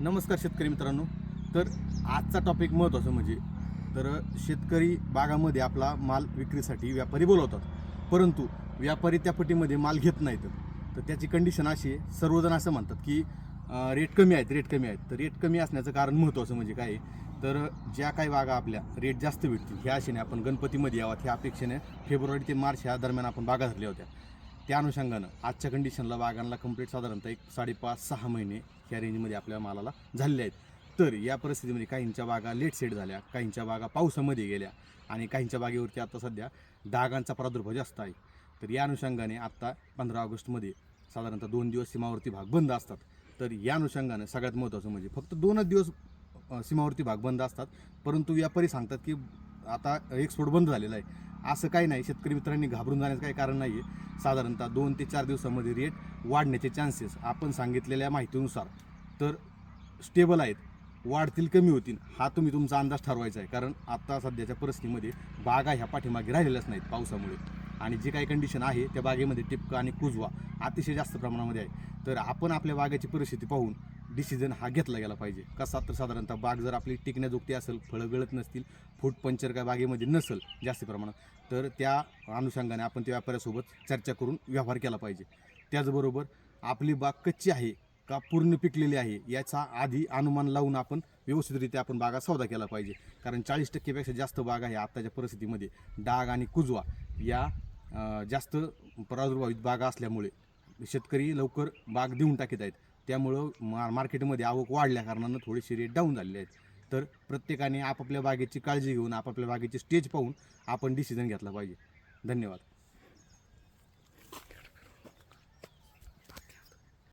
नमस्कार शेतकरी मित्रांनो. तर आजचा टॉपिक महत्त्वाचं म्हणजे तर शेतकरी बागामध्ये आपला माल विक्रीसाठी व्यापारी बोलवतात. परंतु व्यापारी त्या पटीमध्ये माल घेत नाहीत. तर त्याची कंडिशन अशी आहे सर्वजण असं म्हणतात की रेट कमी आहेत रेट कमी आहेत. तर रेट कमी असण्याचं कारण महत्त्वाचं म्हणजे काय तर ज्या काही बागा आपल्या रेट जास्त भेटतील ह्या आशेने आपण गणपतीमध्ये यावात ह्या अपेक्षेने फेब्रुवारी ते मार्च ह्या दरम्यान आपण बागा धरल्या होत्या. त्या अनुषंगानं आजच्या कंडिशनला बागांना कंप्लीट साधारणतः एक साडेपाच सहा महिने ह्या रेंजमध्ये आपल्या मालाला झालेले आहेत. तर या परिस्थितीमध्ये काहींच्या बागा लेट सेट झाल्या काहींच्या बागा पावसामध्ये गेल्या आणि काहींच्या बागेवरती आता सध्या डागांचा प्रादुर्भाव जास्त आहे. तर या अनुषंगाने आत्ता पंधरा ऑगस्टमध्ये साधारणतः दोन दिवस सीमावर्ती भाग बंद असतात. तर या अनुषंगानं सगळ्यात महत्त्वाचं म्हणजे फक्त दोनच दिवस सीमावर्ती भाग बंद असतात. परंतु व्यापारी सांगतात की आता एक्सपोर्ट बंद झालेला आहे. असं काही नाही. शेतकरी मित्रांनी घाबरून जाण्याचं काही कारण नाही आहे साधारणतः दोन ते चार दिवसामध्ये रेट वाढण्याचे चान्सेस आपण सांगितलेल्या माहितीनुसार. तर स्टेबल आहेत. वाढतील कमी होतील. हा तुम्ही तुमचा अंदाज ठरवायचा आहे. कारण आत्ता सध्याच्या परिस्थितीमध्ये बागा ह्या पाठीमागे राहिलेल्याच नाहीत पावसामुळे. आणि जे काही कंडिशन आहे त्या बागेमध्ये टिपका आणि कुजवा अतिशय जास्त प्रमाणामध्ये आहे. तर आपण आपल्या बागेची परिस्थिती पाहून डिसिजन हा घेतला गेला पाहिजे. कसा तर साधारणतः बाग जर आपली टिकण्याजोगती असेल फळं गळत नसतील फूट पंचर काय बागेमध्ये नसेल जास्त प्रमाणात तर त्या अनुषंगाने आपण त्या व्यापाऱ्यासोबत चर्चा करून व्यवहार केला पाहिजे. त्याचबरोबर आपली बाग कच्ची आहे का पूर्ण पिकलेली आहे याचा आधी अनुमान लावून आपण व्यवस्थितरित्या आपण बागा सौदा केला पाहिजे. कारण चाळीस टक्केपेक्षा जास्त बाग आहे आत्ताच्या परिस्थितीमध्ये. डाग आणि कुजवा या जास्त प्रादुर्भावित बागा असल्यामुळे शेतकरी लवकर बाग देऊन टाकत आहेत. त्यामुळं मा मार्केटमध्ये आवक वाढल्या कारणानं थोडेसे रेट डाऊन झालेले आहेत. तर प्रत्येकाने आपापल्या बागेची काळजी घेऊन आपापल्या बागेची स्टेज पाहून आपण डिसिजन घेतला पाहिजे. धन्यवाद.